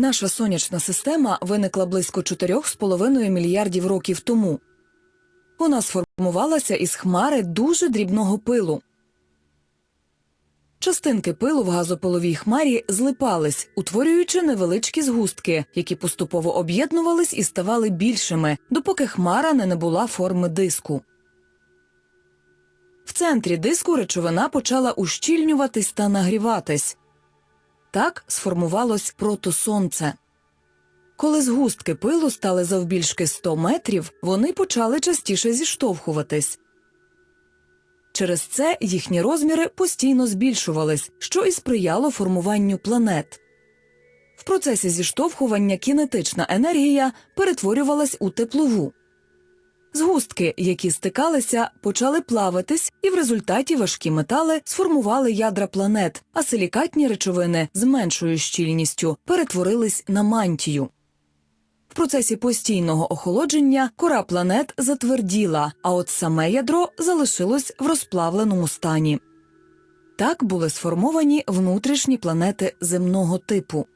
Наша сонячна система виникла близько 4,5 мільярдів років тому. Вона сформувалася із хмари дуже дрібного пилу. Частинки пилу в газопиловій хмарі злипались, утворюючи невеличкі згустки, які поступово об'єднувались і ставали більшими, допоки хмара не набула форми диску. В центрі диску речовина почала ущільнюватись та нагріватись. Так сформувалось протосонце. Коли згустки пилу стали завбільшки 100 метрів, вони почали частіше зіштовхуватись. Через це їхні розміри постійно збільшувались, що і сприяло формуванню планет. В процесі зіштовхування кінетична енергія перетворювалась у теплову. Згустки, які стикалися, почали плаватись, і в результаті важкі метали сформували ядра планет, а силікатні речовини з меншою щільністю перетворились на мантію. В процесі постійного охолодження кора планет затверділа, а от саме ядро залишилось в розплавленому стані. Так були сформовані внутрішні планети земного типу.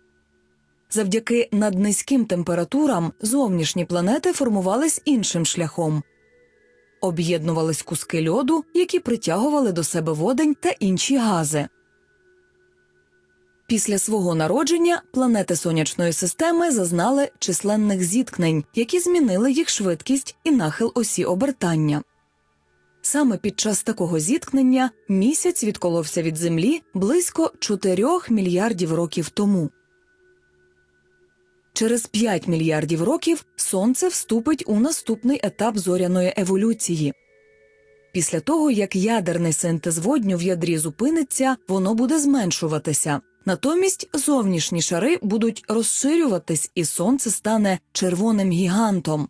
Завдяки наднизьким температурам зовнішні планети формувались іншим шляхом. Об'єднувались куски льоду, які притягували до себе водень та інші гази. Після свого народження планети сонячної системи зазнали численних зіткнень, які змінили їх швидкість і нахил осі обертання. Саме під час такого зіткнення місяць відколовся від Землі близько 4 мільярдів років тому. Через 5 мільярдів років Сонце вступить у наступний етап зоряної еволюції. Після того, як ядерний синтез водню в ядрі зупиниться, воно буде зменшуватися. Натомість зовнішні шари будуть розширюватись, і сонце стане червоним гігантом.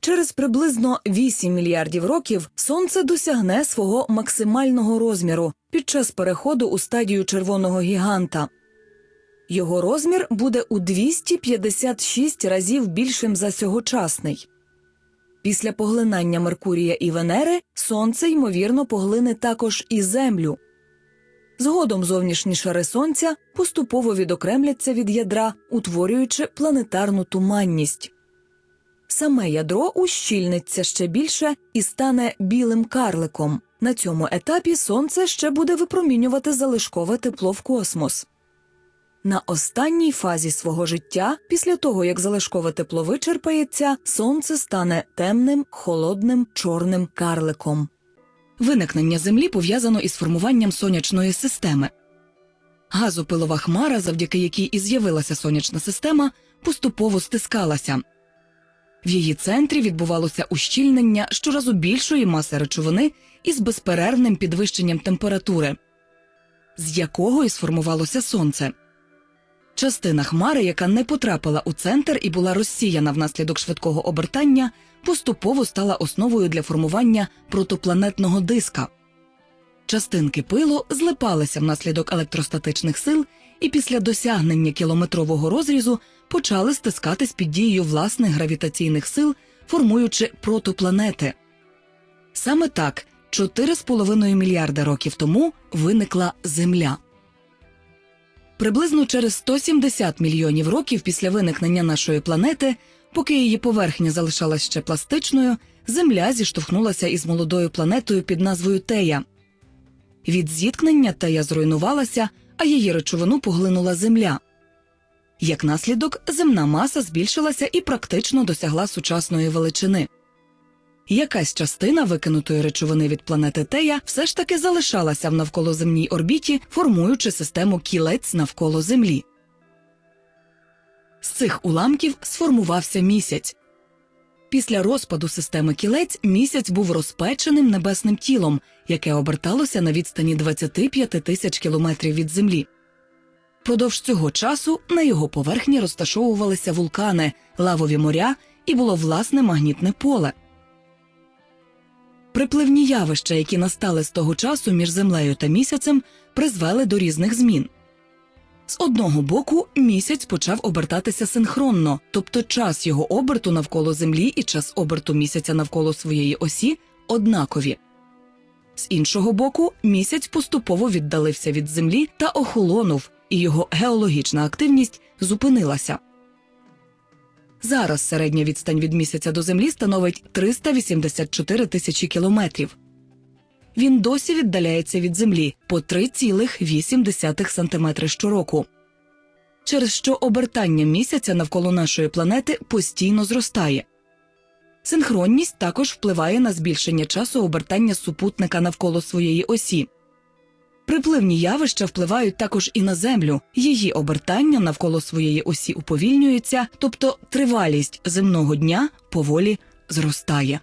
Через приблизно 8 мільярдів років сонце досягне свого максимального розміру під час переходу у стадію червоного гіганта. Його розмір буде у 256 разів більшим за сьогочасний. Після поглинання Меркурія і Венери Сонце, ймовірно, поглине також і Землю. Згодом зовнішні шари Сонця поступово відокремляться від ядра, утворюючи планетарну туманність. Саме ядро ущільниться ще більше і стане білим карликом. На цьому етапі Сонце ще буде випромінювати залишкове тепло в космос. На останній фазі свого життя, після того як залишкове тепло вичерпається, сонце стане темним, холодним, чорним карликом. Виникнення Землі пов'язано із формуванням сонячної системи. Газопилова хмара, завдяки якій і з'явилася сонячна система, поступово стискалася. В її центрі відбувалося ущільнення щоразу більшої маси речовини із безперервним підвищенням температури, з якого і сформувалося сонце. Частина хмари, яка не потрапила у центр і була розсіяна внаслідок швидкого обертання, поступово стала основою для формування протопланетного диска. Частинки пилу злипалися внаслідок електростатичних сил і після досягнення кілометрового розрізу почали стискатись під дією власних гравітаційних сил, формуючи протопланети. Саме так 4,5 мільярда років тому виникла Земля. Приблизно через 170 мільйонів років після виникнення нашої планети, поки її поверхня залишалась ще пластичною, Земля зіштовхнулася із молодою планетою під назвою Тея. Від зіткнення Тея зруйнувалася, а її речовину поглинула Земля. Як наслідок, земна маса збільшилася і практично досягла сучасної величини. Якась частина викинутої речовини від планети Тея все ж таки залишалася в навколоземній орбіті, формуючи систему кілець навколо Землі. З цих уламків сформувався місяць. Після розпаду системи кілець місяць був розпеченим небесним тілом, яке оберталося на відстані 25 тисяч кілометрів від Землі. Продовж цього часу на його поверхні розташовувалися вулкани, лавові моря і було власне магнітне поле. Припливні явища, які настали з того часу між землею та місяцем, призвели до різних змін. З одного боку, місяць почав обертатися синхронно, тобто час його оберту навколо Землі і час оберту місяця навколо своєї осі однакові. З іншого боку, місяць поступово віддалився від Землі та охолонув, і його геологічна активність зупинилася. Зараз середня відстань від місяця до землі становить 384 тисячі кілометрів. Він досі віддаляється від землі по 3,8 см щороку, через що обертання місяця навколо нашої планети постійно зростає. Синхронність також впливає на збільшення часу обертання супутника навколо своєї осі. Припливні явища впливають також і на Землю. Її обертання навколо своєї осі уповільнюється, тобто тривалість земного дня поволі зростає.